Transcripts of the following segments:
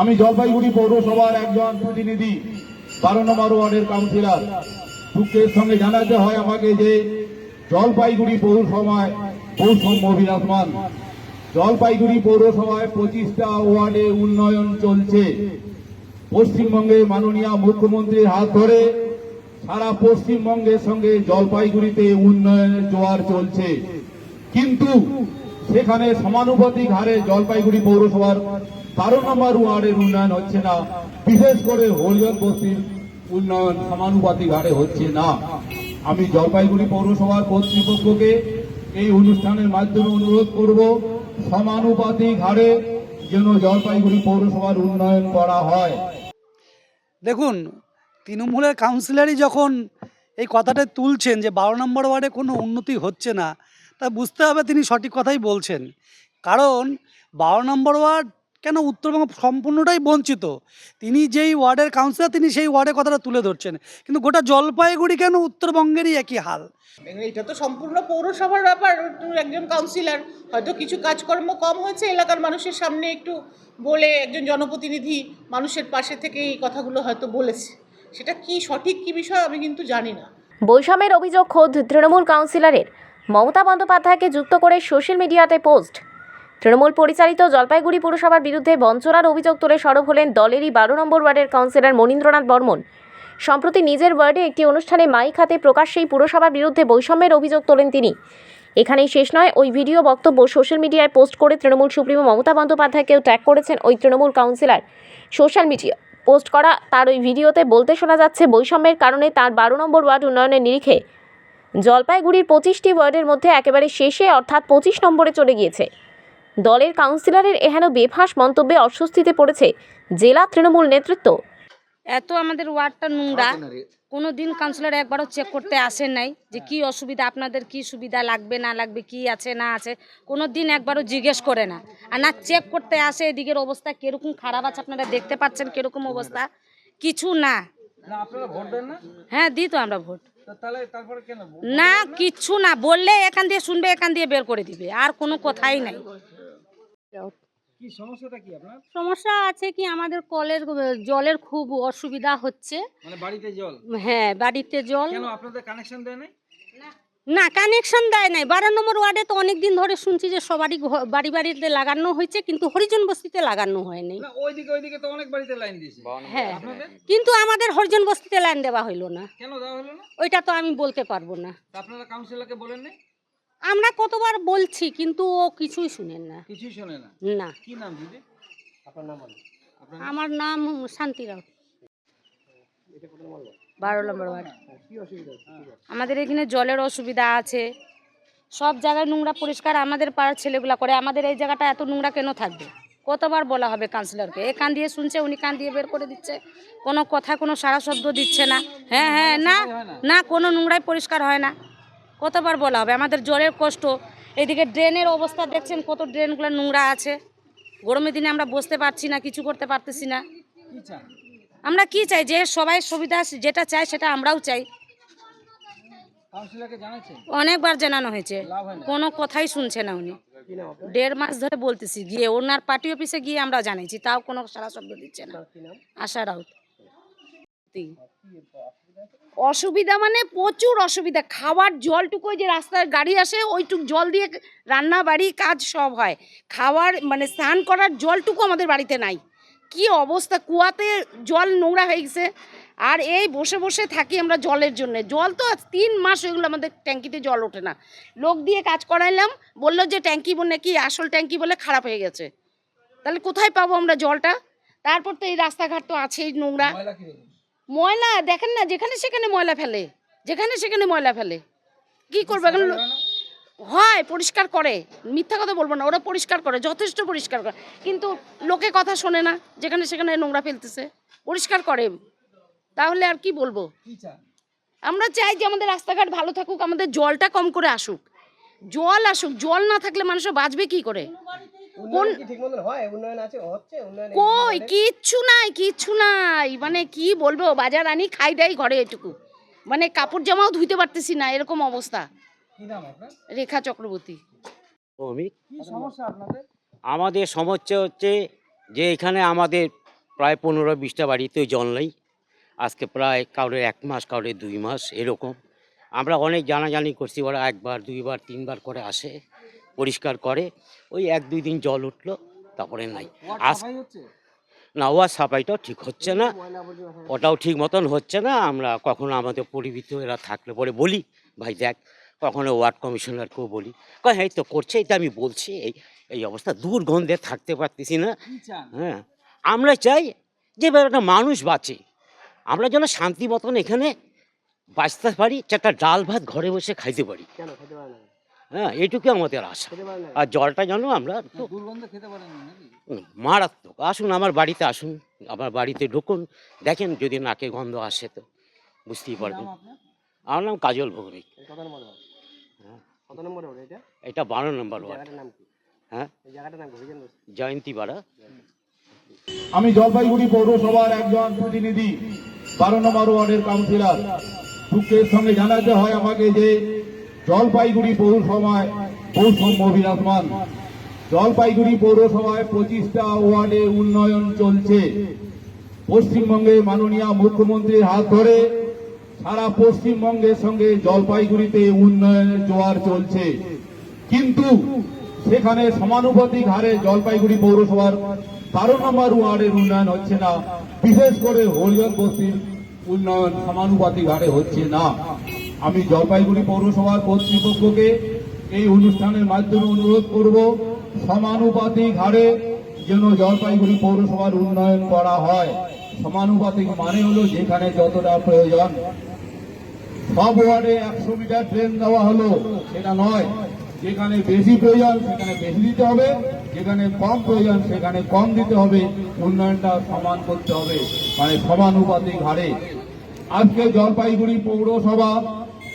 আমি জলপাইগুড়ি পৌরসভার একজন প্রতিনিধি, বারো নম্বর ওয়ার্ডের কাউন্সিলর। দুঃখের সঙ্গে জানাতে হয় আমাকে যে জলপাইগুড়ি পৌরসভায় বৈষম্য বিরাজমান। জলপাইগুড়ি পৌরসভায় পঁচিশটা ওয়ার্ডে উন্নয়ন চলছে। পশ্চিমবঙ্গে মাননীয় মুখ্যমন্ত্রীর হাত ধরে সারা পশ্চিমবঙ্গের সঙ্গে জলপাইগুড়িতে উন্নয়নের জোয়ার চলছে। কিন্তু সেখানে সমানুপাতিক হারে জলপাইগুড়ি পৌরসভার বারো নম্বর ওয়ার্ডের উন্নয়ন হচ্ছে না। বিশেষ করে হরিজন বস্তির উন্নয়ন সমানুপাতিক হারে হচ্ছে না। আমি জলপাইগুড়ি পৌরসভার কর্তৃপক্ষকে এই অনুষ্ঠানের মাধ্যমে অনুরোধ করব, সমানুপাতিক হারে যেন জলপাইগুড়ি পৌরসভার উন্নয়ন করা হয়। দেখুন, তৃণমূলের কাউন্সিলরই যখন এই কথাটা তুলছেন যে বারো নম্বর ওয়ার্ডে কোনো উন্নতি হচ্ছে না, তা বুঝতে হবে তিনি সঠিক কথাই বলছেন। কারণ বারো নম্বর ওয়ার্ড কেন উত্তরবঙ্গ সম্পূর্ণটাই বঞ্চিত? তিনি যেই ওয়ার্ডের কাউন্সিলর তিনি সেই ওয়ার্ডের কথাটা তুলে ধরছেন। কিন্তু গোটা জলপাইগুড়ি কেন উত্তরবঙ্গেরই একই হাল? এটা তো সম্পূর্ণ পৌরসভার ব্যাপার। একটু একজন কাউন্সিলর হয়তো কিছু কাজকর্ম কম হয়েছে এলাকার মানুষের সামনে একটু বলে একজন জনপ্রতিনিধি মানুষের পাশে থেকে এই কথাগুলো হয়তো বলেছে। সেটা কি সঠিক কি বিষয় আমি কিন্তু জানি না। বৈষম্যের অভিযোগ খোদ তৃণমূল কাউন্সিলরের মমতা বন্দ্যোপাধ্যায়কে যুক্ত করে সোশ্যাল মিডিয়াতে পোস্ট তৃণমূল পরিচালিত জলপাইগুড়ি পুরসভার বিরুদ্ধে বঞ্চনার অভিযোগ তুলে সরব হলেন দলেরই বারো নম্বর ওয়ার্ডের কাউন্সিলর মনীন্দ্রনাথ বর্মন। সম্প্রতি নিজের ওয়ার্ডে একটি অনুষ্ঠানে মাইক হাতে প্রকাশ্যেই পুরসভার বিরুদ্ধে বৈষম্যের অভিযোগ তোলেন তিনি। এখানেই শেষ নয়, ওই ভিডিও বক্তব্য সোশ্যাল মিডিয়ায় পোস্ট করে তৃণমূল সুপ্রিমো মমতা বন্দ্যোপাধ্যায়কেও ট্যাগ করেছেন ওই Trinamool councillor. Social media post করা তার ওই ভিডিওতে বলতে শোনা যাচ্ছে বৈষম্যের কারণে তার বারো নম্বর ওয়ার্ড উন্নয়নের নিরিখে। জলপাইগুড়ির পঁচিশটি ওয়ার্ডের মধ্যে একেবারে শেষে অর্থাৎ পঁচিশ নম্বরে চলে গিয়েছে। দলের কাউন্সিলরের এহেন বেফাঁস মন্তব্যে অস্বস্তিতে পড়েছে জেলা তৃণমূল নেতৃত্ব। এত আমাদের ওয়ার্ডটা নোংরা। কোনো দিন কাউন্সিলর একবারও চেক করতে আসেন নাই যে কি অসুবিধা আপনাদের কি সুবিধা লাগবে না লাগবে কি আছে না আছে। কোনো দিন একবারও জিজ্ঞেস করে না। আর না চেক করতে আসে এদিকের অবস্থা কীরকম খারাপ আছে আপনারা দেখতে পাচ্ছেন কীরকম অবস্থা। কিছু না। হ্যাঁ দিই তো আমরা ভোট। না কিচ্ছু না। বললে এখান দিয়ে শুনবে এখান দিয়ে বের করে দিবে। আর কোনো কথাই নাই। সমস্যা আছে কি আমাদের কলের জলের খুব অসুবিধা হচ্ছে। মানে বাড়িতে জল? হ্যাঁ বাড়িতে জল। কেন আপনাদের কানেকশন দেয় নাই? না। কানেকশন দেয় নাই। বারো নম্বর ওয়ার্ডে তো অনেক দিন ধরে শুনছি যে সবারই ঘ- বাড়ি বাড়িতে লাগানো হয়েছে কিন্তু হরিজন বস্তিতে লাগানো হয়নি। ওইদিকে ওইদিকে তো অনেক বাড়িতে লাইন দিয়েছে। হ্যাঁ। কিন্তু আমাদের হরিজন বস্তিতে লাইন দেওয়া হইল না। কেন দেওয়া হলো না? ওইটা তো আমি বলতে পারব না। আপনারা কাউন্সিলরকে বলেন না আমরা কতবার বলছি কিন্তু ও কিছুই শুনেন না। কিছুই শোনে না? না। কি নাম দিদি? আপনার নাম আমার নাম শান্তি রাও। বারো নম্বর ওয়ার্ড। আমাদের এখানে জলের অসুবিধা আছে। সব জায়গায় নোংরা পরিষ্কার আমাদের পাড়ার ছেলেগুলা করে। আমাদের এই জায়গাটা এত নোংরা কেন থাকবে? কতবার বলা হবে কাউন্সিলরকে? এ কান দিয়ে শুনছে উনি কান দিয়ে বের করে দিচ্ছে। কোনো কথা কোনো সারা শব্দ দিচ্ছে না। হ্যাঁ হ্যাঁ না? না কোনো নোংরাই পরিষ্কার হয় না। কতবার বলা হবে? আমাদের জলের কষ্ট। এদিকে ড্রেনের অবস্থা দেখছেন কত ড্রেনগুলো নোংরা আছে। গরমের দিনে আমরা বসতে পারছি না কিছু করতে পারতেছি না। আমরা কি চাই? যে সবাই সুবিধা যেটা চাই সেটা আমরাও চাই। অনেকবার জানানো হয়েছে। হয় কোনো কথাই শুনছে না উনি। দেড় মাস ধরে বলতেছি গিয়ে ওনার পার্টি অফিসে গিয়ে আমরা জানাইছি তাও কোনো সারা শব্দ দিচ্ছে না। আশা রাউত অসুবিধা মানে প্রচুর অসুবিধা। খাওয়ার জলটুকু ওই যে রাস্তায় গাড়ি আসে, ওইটুক জল দিয়ে রান্না বাড়ি কাজ সব হয়। খাওয়ার মানে স্নান করার জলটুকু আমাদের বাড়িতে নাই। কি অবস্থা, কুয়াতে জল নোংরা হয়ে গেছে। আর এই বসে বসে থাকি আমরা জলের জন্য। জল তো তিন মাস হয়ে গেলো আমাদের ট্যাঙ্কিতে জল ওঠে না। লোক দিয়ে কাজ করাইলাম, বলল যে ট্যাঙ্কি বলে কি আসল ট্যাঙ্কি বলে খারাপ হয়ে গেছে। তাহলে কোথায় পাবো আমরা জলটা? তারপর তো এই রাস্তাঘাট তো আছেই নোংরা। ময়লা দেখেন না যেখানে সেখানে ময়লা ফেলে যেখানে সেখানে ময়লা ফেলে। কি করবে? এখন হয় পরিষ্কার করে। মিথ্যা কথা বলব না ওরা পরিষ্কার করে যথেষ্ট পরিষ্কার করে। কিন্তু লোকে কথা শোনে না যেখানে সেখানে নোংরা ফেলতেছে। পরিষ্কার করে। তাহলে আর কি বলব? আমরা চাই যে আমাদের রাস্তাঘাট ভালো থাকুক আমাদের জলটা কম করে আসুক। জল আসুক জল না থাকলে মানুষের বাঁচবে কি করে? কোন কই? কিচ্ছু নাই কিচ্ছু নাই। মানে কি বলব বাজার আনি খাই দাই ঘরে এটুকু। মানে কাপড় জামাও ধুইতে পারতেছি না এরকম অবস্থা। কি নাম আপনার? রেখা চক্রবর্তী। সমস্যা আমাদের সমস্যা হচ্ছে যে এখানে আমাদের প্রায় পনেরো বিশটা বাড়িতে জল নেই। আজকে প্রায় কারোর এক মাস কারোর দুই মাস এরকম। আমরা অনেক জানাজানি করছি ওরা একবার দুইবার তিনবার করে আসে। পরিষ্কার করে ওই এক দুই দিন জল উঠল তারপরে নাই। হচ্ছে? না ওয়ার সাফাইটাও ঠিক হচ্ছে না। ওটাও ঠিক মতন হচ্ছে না। আমরা কখনো আমাদের পরিবিত এরা থাকলে পরে বলি ভাই দেখ কখনো ওয়ার্ড কমিশনারকেও বলি। কয় এই তো করছে এটা আমি বলছি এই এই অবস্থা। দুর্গন্ধে থাকতে পারতেছি না। হ্যাঁ আমরা চাই যে একটা মানুষ বাঁচে। আমরা যেন শান্তি মতন এখানে বাঁচতে পারি চারটা ডাল ভাত ঘরে বসে খাইতে পারি। কেন খেতে পারে হ্যাঁ এটুকু আমাদের আশা। আর জলটা জানো আমরা মারাত্মক। আসুন আমার বাড়িতে আসুন আমার বাড়িতে ঢুকুন। দেখেন যদি নাকে গন্ধ আসে তো বুঝতেই পারবেন। আমার নাম কাজল ভৌমিক। হ্যাঁ। এটা? এটা বারো নম্বর ওয়ার্ড। হ্যাঁ? এই জায়গাটার নাম কি? হরিজন বস্তি। জয়ন্তীপাড়া। আমি জলপাইগুড়ি পৌরসভার একজন প্রতিনিধি বারো নম্বর ওয়ার্ডের কাউন্সিলর। দুঃখের সঙ্গে জানাতে হয় আমাকে যে জলপাইগুড়ি পৌরসভায় পৌরসম্য বিরাজমান জলপাইগুড়ি পৌরসভায় পঁচিশটা ওয়ার্ডে উন্নয়ন চলছে। পশ্চিমবঙ্গে মাননীয় মুখ্যমন্ত্রীর হাত ধরে সারা পশ্চিমবঙ্গের সঙ্গে জলপাইগুড়িতে উন্নয়নের জোয়ার চলছে। কিন্তু সেখানে সমানুপাতিক হারে জলপাইগুড়ি পৌরসভার বারো নম্বর ওয়ার্ডের উন্নয়ন হচ্ছে না। বিশেষ করে হরিজন বস্তির উন্নয়ন সমানুপাতিক হারে হচ্ছে না। আমি জলপাইগুড়ি পৌরসভার কর্তৃপক্ষকে এই অনুষ্ঠানের মাধ্যমে অনুরোধ করব, সমানুপাতিক হারে যেন জলপাইগুড়ি পৌরসভার উন্নয়ন করা হয়। সমানুপাতিক মানে হলো যেখানে যতটা প্রয়োজন। সব ওয়ার্ডে একশো মিটার ট্রেন দেওয়া হলো, সেটা নয়। যেখানে বেশি প্রয়োজন, সেখানে বেশি দিতে হবে। যেখানে কম প্রয়োজন, সেখানে কম দিতে হবে। উন্নয়নটা সমান করতে হবে মানে সমানুপাতিক হারে। আজকে জলপাইগুড়ি পৌরসভা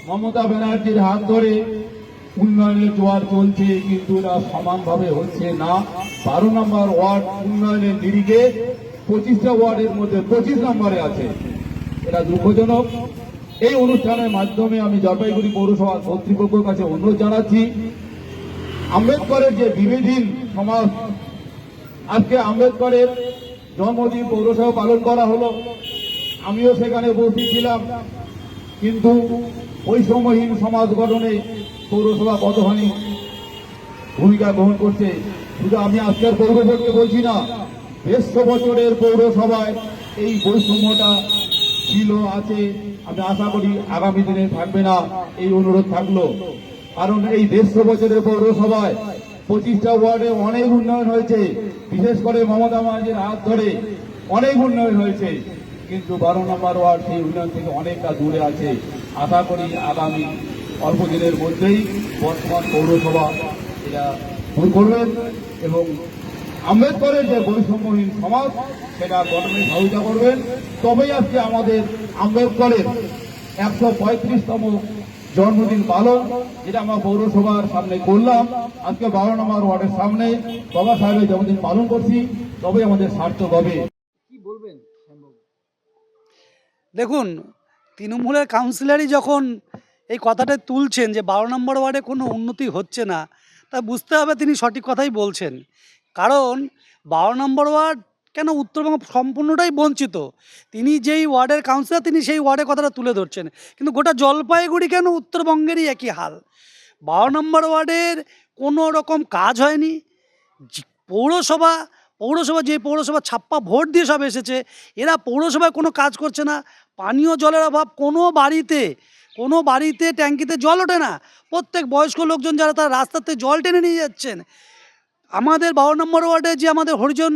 মমতা ব্যানার্জির হাত ধরে উন্নয়নের জোয়ার চলছে, কিন্তু এটা সমানভাবে হচ্ছে না। বারো নম্বর ওয়ার্ড উন্নয়নের নিরিখে পঁচিশটা ওয়ার্ডের মধ্যে পঁচিশ নম্বরে আছে। এটা দুঃখজনক। এই অনুষ্ঠানের মাধ্যমে আমি জলপাইগুড়ি পৌরসভা কর্তৃপক্ষের কাছে অনুরোধ জানাচ্ছি, আম্বেদকরের যে বিবিধীন সমাজ, আজকে আম্বেদকরের জন্মদিন পৌরসভা পালন করা হলো। আমিও সেখানে উপস্থিত ছিলাম। কিন্তু বৈষম্যহীন সমাজ গঠনে পৌরসভা কতখানি ভূমিকা গ্রহণ করছে। শুধু আমি আজকের পৌরসভাকে বলছি না দেড়শো বছরের পৌরসভায় এই বৈষম্যটা ছিল, আছে। আমি আশা করি আগামী দিনে থাকবে না, এই অনুরোধ থাকল। কারণ এই দেড়শো বছরের পৌরসভায় পঁচিশটা ওয়ার্ডে অনেক উন্নয়ন হয়েছে। বিশেষ করে মমতা ব্যানার্জির হাত ধরে অনেক উন্নয়ন হয়েছে। কিন্তু বারো নম্বর ওয়ার্ড সেই উন্নয়ন থেকে অনেকটা দূরে আছে। আশা করি আগামী অল্প দিনের মধ্যেই বর্তমান পৌরসভা এটা দূর করবেন এবং আম্বেদকরের যে বৈষম্যহীন সমাজ, সেটা গঠনে সহযোগিতা করবেন তবেই আজকে আমাদের আম্বেদকরের একশো পঁয়ত্রিশতম জন্মদিন পালন, যেটা আমরা পৌরসভার সামনে করলাম। আজকে বারো নম্বর ওয়ার্ডের সামনে বাবা সাহেবের জন্মদিন পালন করছি, তবেই আমাদের সার্থক হবে। দেখুন, তৃণমূলের কাউন্সিলরই যখন এই কথাটা তুলছেন যে বারো নম্বর ওয়ার্ডে কোনো উন্নতি হচ্ছে না, তা বুঝতে হবে তিনি সঠিক কথাই বলছেন। কারণ বারো নম্বর ওয়ার্ড কেন উত্তরবঙ্গ সম্পূর্ণটাই বঞ্চিত? তিনি যেই ওয়ার্ডের কাউন্সিলর তিনি সেই ওয়ার্ডের কথাটা তুলে ধরছেন। কিন্তু গোটা জলপাইগুড়ি কেন উত্তরবঙ্গেরই একই হাল? বারো নম্বর ওয়ার্ডের কোনো রকম কাজ হয়নি। পৌরসভা পৌরসভা যে পৌরসভা ছাপ্পা ভোট দিয়ে সব এসেছে, এরা পৌরসভায় কোনো কাজ করছে না। পানীয় জলের অভাব কোনো বাড়িতে কোনো বাড়িতে ট্যাঙ্কিতে জল ওঠে না। প্রত্যেক বয়স্ক লোকজন যারা তারা রাস্তাতে জল টেনে নিয়ে যাচ্ছেন আমাদের বারো নম্বর ওয়ার্ডে যে আমাদের হরিজন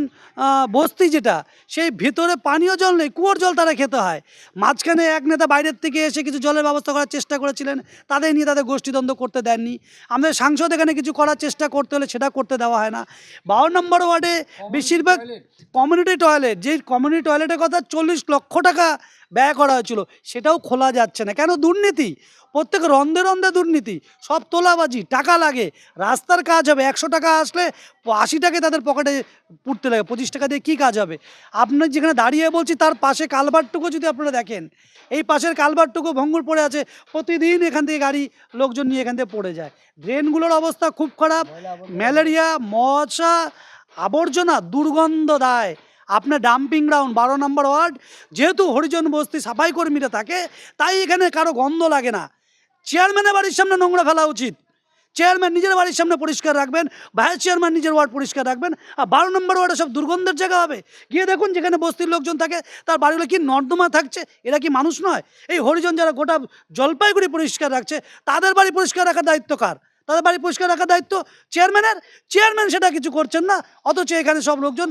বস্তি যেটা সেই ভেতরে পানীয় জল নেই কুয়োর জল তারা খেতে হয়। মাঝখানে এক নেতা বাইরের থেকে এসে কিছু জলের ব্যবস্থা করার চেষ্টা করেছিলেন তাদের নিয়ে তাদের গোষ্ঠীদ্বন্দ্ব করতে দেননি। আমাদের সাংসদ এখানে কিছু করার চেষ্টা করতে হলে সেটা করতে দেওয়া হয় না। বারো নম্বর ওয়ার্ডে বেশিরভাগ কমিউনিটি টয়লেট যেই কমিউনিটি টয়লেটের কথা চল্লিশ লক্ষ টাকা ব্যয় করা হয়েছিল সেটাও খোলা যাচ্ছে না। কেন দুর্নীতি? প্রত্যেক রন্ধে রন্ধে দুর্নীতি, সব তোলাবাজি, টাকা লাগে। রাস্তার কাজ হবে, একশো টাকা আসলে আশি টাকায় তাদের পকেটে পুড়তে লাগে, পঁচিশ টাকা দিয়ে কী কাজ হবে? আপনি যেখানে দাঁড়িয়ে বলছি, তার পাশে কালভারটুকু যদি আপনারা দেখেন, এই পাশের কালভারটুকু ভঙ্গুর পড়ে আছে, প্রতিদিন এখান থেকে গাড়ি লোকজন নিয়ে এখান থেকে পড়ে যায়। ড্রেনগুলোর অবস্থা খুব খারাপ, ম্যালেরিয়া, মশা, আবর্জনা, দুর্গন্ধ দায়। আপনার ডাম্পিং গ্রাউন্ড, বারো নম্বর ওয়ার্ড, যেহেতু হরিজন বস্তি সাফাই কর্মীরা থাকে, তাই এখানে কারও গন্ধ লাগে না। চেয়ারম্যানের বাড়ির সামনে নোংরা ফেলা উচিত। চেয়ারম্যান নিজের বাড়ির সামনে পরিষ্কার রাখবেন ভাইস চেয়ারম্যান নিজের ওয়ার্ড পরিষ্কার রাখবেন, আর বারো নম্বর ওয়ার্ডে সব দুর্গন্ধের জায়গা হবে। গিয়ে দেখুন যেখানে বস্তির লোকজন থাকে, তার বাড়িগুলো কি নর্দমা থাকছে, এরা কি মানুষ নয়? এই হরিজন যারা গোটা জলপাইগুড়ি পরিষ্কার রাখছে, তাদের বাড়ি পরিষ্কার রাখার দায়িত্ব কার? তাদের বাড়ি পরিষ্কার রাখার দায়িত্ব চেয়ারম্যানের চেয়ারম্যান সেটা কিছু করছেন না, অথচ এখানে সব লোকজন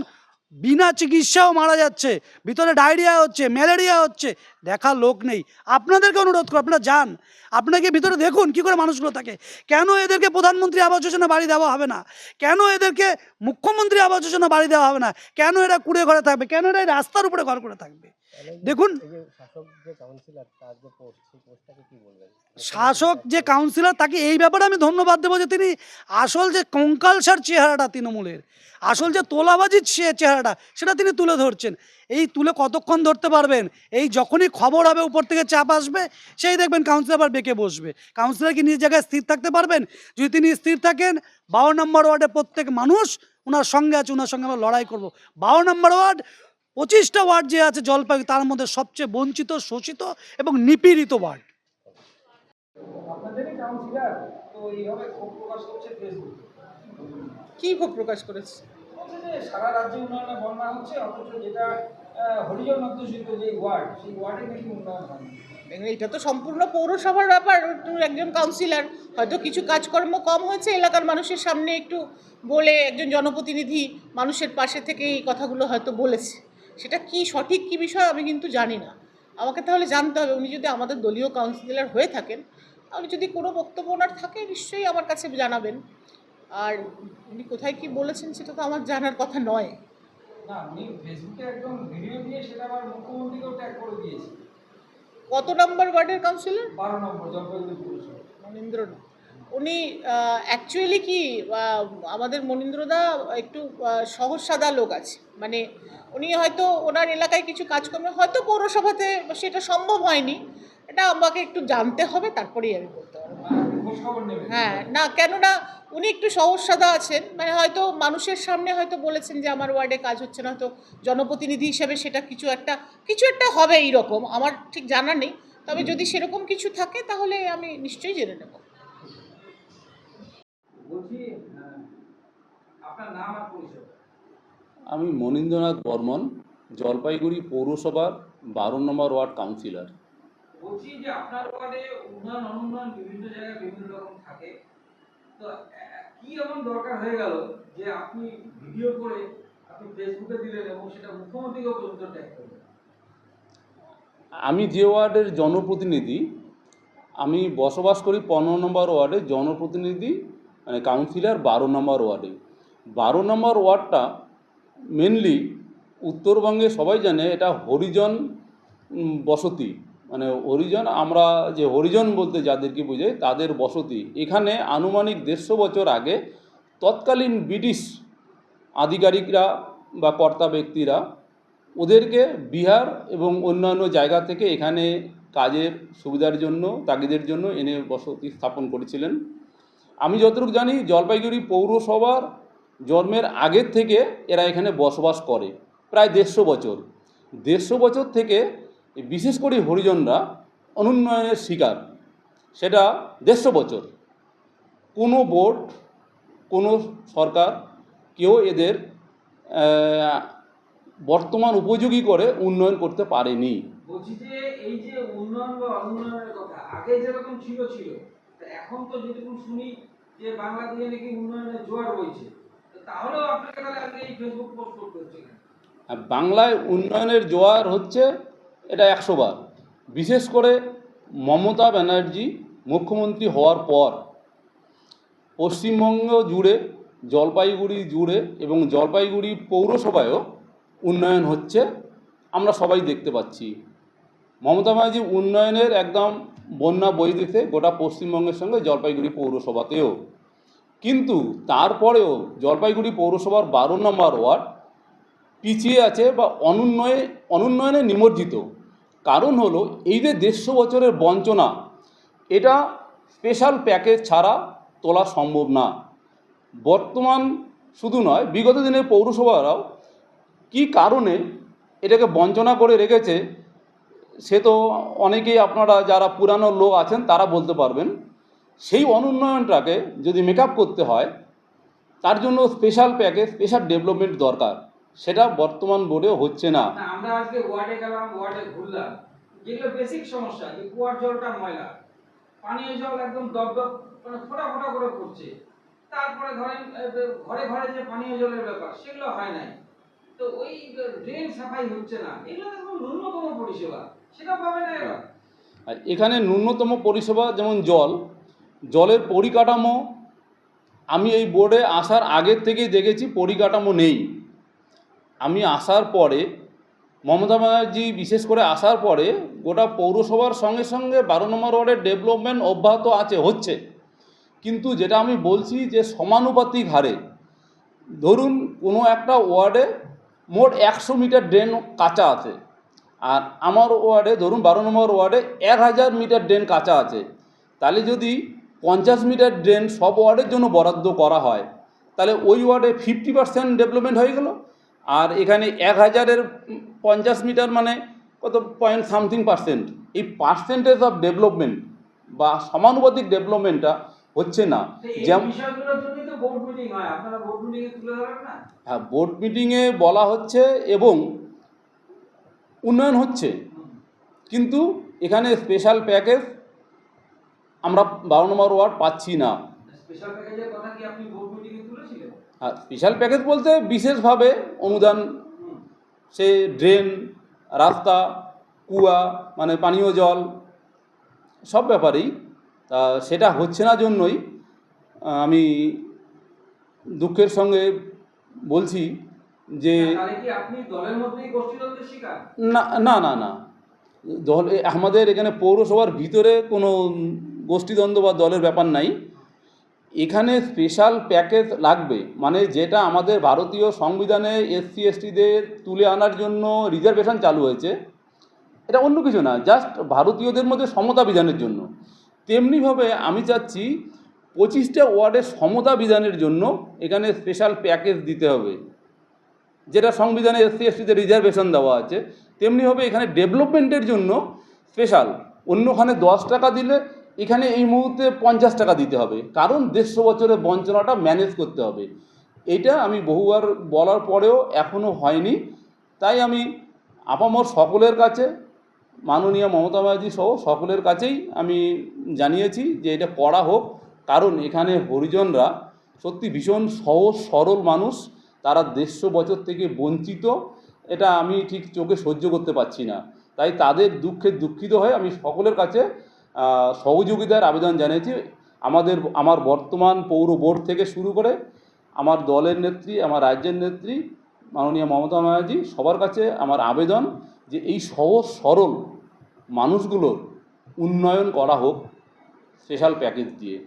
বিনা চিকিৎসাও মারা যাচ্ছে, ভিতরে ডায়রিয়া হচ্ছে, ম্যালেরিয়া হচ্ছে দেখা লোক নেই। আপনাদেরকে অনুরোধ করো আপনারা যান। আপনাকে ভিতরে দেখুন কি করে মানুষগুলো থাকে। কেন এদেরকে প্রধানমন্ত্রী আবাস যোজনা বাড়ি দেওয়া হবে না? কেন এদেরকে মুখ্যমন্ত্রী আবাস যোজনা বাড়ি দেওয়া হবে না? কেন এরা কুড়ে ঘরে থাকবে? কেন এরা রাস্তার উপরে ঘর করে থাকবে? দেখুন শাসক যে কাউন্সিলর তাকে এই ব্যাপারে আমি ধন্যবাদ দেবো যে তিনি আসল যে কঙ্কালসার চেহারাটা তৃণমূলের আসল যে তোলাবাজির চেহারাটা সেটা তিনি তুলে ধরছেন। এই তুলে কতক্ষণ ধরতে পারবেন? এই যখনই খবর হবে উপর থেকে চাপ আসবে সেই দেখবেন কাউন্সিলর আবার বেঁকে বসবে। কাউন্সিলর কি নিজ জায়গায় স্থির থাকতে পারবেন? যদি তিনি স্থির থাকেন বারো নম্বর ওয়ার্ডে প্রত্যেক মানুষ ওনার সঙ্গে আছে ওনার সঙ্গে আমরা লড়াই করব। বারো নম্বর ওয়ার্ড পঁচিশটা ওয়ার্ড যে আছে জলপাই তার মধ্যে সবচেয়ে বঞ্চিত শোষিত এবং নিপীড়িত ওয়ার্ড। আপনাদেরই কাউন্সিলর তো এইভাবে ক্ষোভ প্রকাশ কী ক্ষোভ প্রকাশ করেছে? সারা রাজ্যে উন্নয়নে বন্যা হচ্ছে অথচ যেটা হরিজন অধ্যুষিত যে ওয়ার্ড সেই ওয়ার্ডে নাকি উন্নয়ন হয়নি এটা তো সম্পূর্ণ পৌরসভার ব্যাপার। একজন কাউন্সিলর হয়তো কিছু কাজকর্ম কম হয়েছে এলাকার মানুষের সামনে একটু বলে একজন জনপ্রতিনিধি মানুষের পাশে থেকে এই কথাগুলো হয়তো বলেছে। সেটা কি সঠিক কি বিষয় আমি কিন্তু জানি না। আমাকে তাহলে জানতে হবে উনি যদি আমাদের দলীয় কাউন্সিলর হয়ে থাকেন তাহলে যদি কোনো বক্তব্য ওনার থাকে নিশ্চয়ই আমার কাছে জানাবেন। আর উনি কোথায় কি বলেছেন সেটা তো আমার জানার কথা নয়। কত নম্বর ওয়ার্ডের কাউন্সিলর মনীন্দ্রনাথ। উনি অ্যাকচুয়ালি কি আমাদের মনীন্দ্রদা একটু সহজ সাদা লোক আছে। মানে উনি হয়তো ওনার এলাকায় কিছু কাজকর্ম হয়তো পৌরসভাতে সেটা সম্ভব হয়নি। এটা আমাকে একটু জানতে হবে তারপরেই আমি বলতে পারব। হ্যাঁ না কেননা উনি একটু সহজ সাদা আছেন। মানে হয়তো মানুষের সামনে হয়তো বলেছেন যে আমার ওয়ার্ডে কাজ হচ্ছে না হয়তো জনপ্রতিনিধি হিসেবে সেটা কিছু একটা কিছু একটা হবে এইরকম আমার ঠিক জানা নেই। তবে যদি সেরকম কিছু থাকে তাহলে আমি নিশ্চয়ই জেনে নেব। বলছি আপনার নাম আর পরিচয়। আমি মনীন্দ্রনাথ বর্মন জলপাইগুড়ি পৌরসভার বারো নম্বর ওয়ার্ড কাউন্সিলর। বলছি যে আপনার ওয়ার্ডে উন্নয়ন অনুন্নয়ন বিভিন্ন জায়গায় বিভিন্ন রকম থাকে। তো কি এমন দরকার হয়ে গেল যে আপনি ভিডিও করে আপনি ফেসবুকে দিলেন এবং সেটা মুখ্যমন্ত্রীকেও পর্যন্ত ট্যাগ করলেন আমি যে ওয়ার্ডের জনপ্রতিনিধি আমি বসবাস করি পনেরো নম্বর ওয়ার্ডে জনপ্রতিনিধি মানে কাউন্সিলর বারো নম্বর ওয়ার্ডে। বারো নম্বর ওয়ার্ডটা মেনলি উত্তরবঙ্গে সবাই জানে এটা হরিজন বসতি। মানে হরিজন, আমরা যে হরিজন বলতে যাদেরকে বোঝাই তাদের বসতি। এখানে আনুমানিক দেড়শো বছর আগে তৎকালীন ব্রিটিশ আধিকারিকরা বা কর্তা ব্যক্তিরা ওদেরকে বিহার এবং অন্যান্য জায়গা থেকে এখানে কাজের সুবিধার জন্য, তাগিদের জন্য এনে বসতি স্থাপন করেছিলেন। আমি যতটুকু জানি জলপাইগুড়ি পৌরসভার জন্মের আগের থেকে এরা এখানে বসবাস করে, প্রায় দেড়শো বছর। দেড়শো বছর থেকে বিশেষ করে হরিজনরা অনুন্নয়নের শিকার। সেটা দেড়শো বছর। কোনো বোর্ড, কোনো সরকার কেউ এদের বর্তমান উপযোগী করে উন্নয়ন করতে পারেনি। এখন তো যেরকম শুনি যে বাংলা দিয়ে নাকি উন্নয়নের জোয়ার বইছে। বাংলায় উন্নয়নের জোয়ার হচ্ছে এটা একশো বার। বিশেষ করে মমতা ব্যানার্জি মুখ্যমন্ত্রী হওয়ার পর, পশ্চিমবঙ্গ জুড়ে, জলপাইগুড়ি জুড়ে এবং জলপাইগুড়ি পৌরসভায়ও উন্নয়ন হচ্ছে, আমরা সবাই দেখতে পাচ্ছি। মমতা ব্যানার্জি উন্নয়নের একদম বন্যা বই দিতে গোটা পশ্চিমবঙ্গের সঙ্গে জলপাইগুড়ি পৌরসভাতেও। কিন্তু তারপরেও জলপাইগুড়ি পৌরসভার বারো নম্বর ওয়ার্ড পিছিয়ে আছে বা অনুন্নয়ে, অনুন্নয়নে নিমজ্জিত। কারণ হলো এই যে দেড়শো বছরের বঞ্চনা, এটা স্পেশাল প্যাকেজ ছাড়া তোলা সম্ভব না। বর্তমান শুধু নয়, বিগত দিনের পৌরসভারাও কি কারণে এটাকে বঞ্চনা করে রেখেছে, সে তো অনেকেই আপনারা যারা পুরানো লোক আছেন তারা বলতে পারবেন। সেই অনুন্নয়নটাকে যদি মেকআপ করতে হয় তার জন্য স্পেশাল প্যাকেজ স্পেশাল ডেভেলপমেন্ট দরকার। সেটা বর্তমান বোর্ডে হচ্ছে না। আমরা আজকে ওয়ার্ডে গেলাম ওয়ার্ডে ঘুরলাম। যেগুলো বেসিক সমস্যা যে কুয়ার জলটা ময়লা। পানীয় জল একদম দপ দপ মানে ফোটা ফোটা করে পড়ছে। তারপরে ধরেন ঘরে ঘরে যে পানীয় জলের ব্যাপার সেগুলো হয় নাই। তো ওই ড্রেন সাফাই হচ্ছে না। এগুলো তো ন্যূনতম পরিষেবা। সেটা পাবে না এরা। এখানে ন্যূনতম পরিষেবা যেমন জল জলের পরিকাঠামো, আমি এই বোর্ডে আসার আগের থেকেই দেখেছি পরিকাঠামো নেই। আমি আসার পরে, মমতা ব্যানার্জি বিশেষ করে আসার পরে গোটা পৌরসভার সঙ্গে সঙ্গে বারো নম্বর ওয়ার্ডের ডেভেলপমেন্ট অব্যাহত আছে, হচ্ছে। কিন্তু যেটা আমি বলছি যে সমানুপাতিক হারে, ধরুন কোনো একটা ওয়ার্ডে মোট একশো মিটার ড্রেন কাঁচা আছে, আর আমার ওয়ার্ডে ধরুন বারো নম্বর ওয়ার্ডে এক হাজার মিটার ড্রেন কাঁচা আছে। তাহলে যদি পঞ্চাশ মিটার ড্রেন সব ওয়ার্ডের জন্য বরাদ্দ করা হয়। তাহলে ওই ওয়ার্ডে ফিফটি পার্সেন্ট ডেভেলপমেন্ট হয়ে গেল। আর এখানে এক হাজারের পঞ্চাশ মিটার মানে কত? পয়েন্ট সামথিং পার্সেন্ট এই পার্সেন্টেজ অফ ডেভেলপমেন্ট বা সমানুপাতিক ডেভেলপমেন্টটা হচ্ছে না। যেমন হয়। হ্যাঁ বোর্ড মিটিংয়ে বলা হচ্ছে এবং উন্নয়ন হচ্ছে। কিন্তু এখানে স্পেশাল প্যাকেজ আমরা বারো নম্বর ওয়ার্ড পাচ্ছি না। আর স্পেশাল প্যাকেজ বলতে বিশেষভাবে অনুদান সে ড্রেন রাস্তা কুয়া মানে পানীয় জল সব ব্যাপারেই। তা সেটা হচ্ছে না জন্যই আমি দুঃখের সঙ্গে বলছি যে না না না না। দল আমাদের এখানে পৌরসভার ভিতরে কোনো গোষ্ঠীদ্বন্দ্ব বা দলের ব্যাপার নাই। এখানে স্পেশাল প্যাকেজ লাগবে মানে যেটা আমাদের ভারতীয় সংবিধানে এসসি এসটিদের তুলে আনার জন্য রিজার্ভেশন চালু হয়েছে। এটা অন্য কিছু না জাস্ট ভারতীয়দের মধ্যে সমতা বিধানের জন্য। তেমনিভাবে আমি চাচ্ছি পঁচিশটা ওয়ার্ডের সমতা বিধানের জন্য এখানে স্পেশাল প্যাকেজ দিতে হবে। যেটা সংবিধানে এসসি এসটিতে রিজার্ভেশন দেওয়া আছে। তেমনিভাবে এখানে ডেভেলপমেন্টের জন্য স্পেশাল অন্যখানে দশ টাকা দিলে এখানে এই মুহূর্তে পঞ্চাশ টাকা দিতে হবে। কারণ দেড়শো বছরের বঞ্চনাটা ম্যানেজ করতে হবে। এটা আমি বহুবার বলার পরেও এখনও হয়নি। তাই আমি আপামর সকলের কাছে, মাননীয় মমতা ব্যানার্জি সহ সকলের কাছেই আমি জানিয়েছি যে এটা করা হোক। কারণ এখানে হরিজনরা সত্যি ভীষণ সহজ, সরল মানুষ। তারা দেড়শো বছর থেকে বঞ্চিত। এটা আমি ঠিক চোখে সহ্য করতে পারছি না। তাই তাদের দুঃখে দুঃখিত হয়ে আমি সকলের কাছে সহযোগিতার আবেদন জানিয়েছি। আমাদের, আমার বর্তমান পৌর বোর্ড থেকে শুরু করে আমার দলের নেত্রী, আমার রাজ্যের নেত্রী, মাননীয় মমতা ব্যানার্জি, সবার কাছে আমার আবেদন যে এই সহজ, সরল মানুষগুলোর উন্নয়ন করা হোক স্পেশাল প্যাকেজ দিয়ে।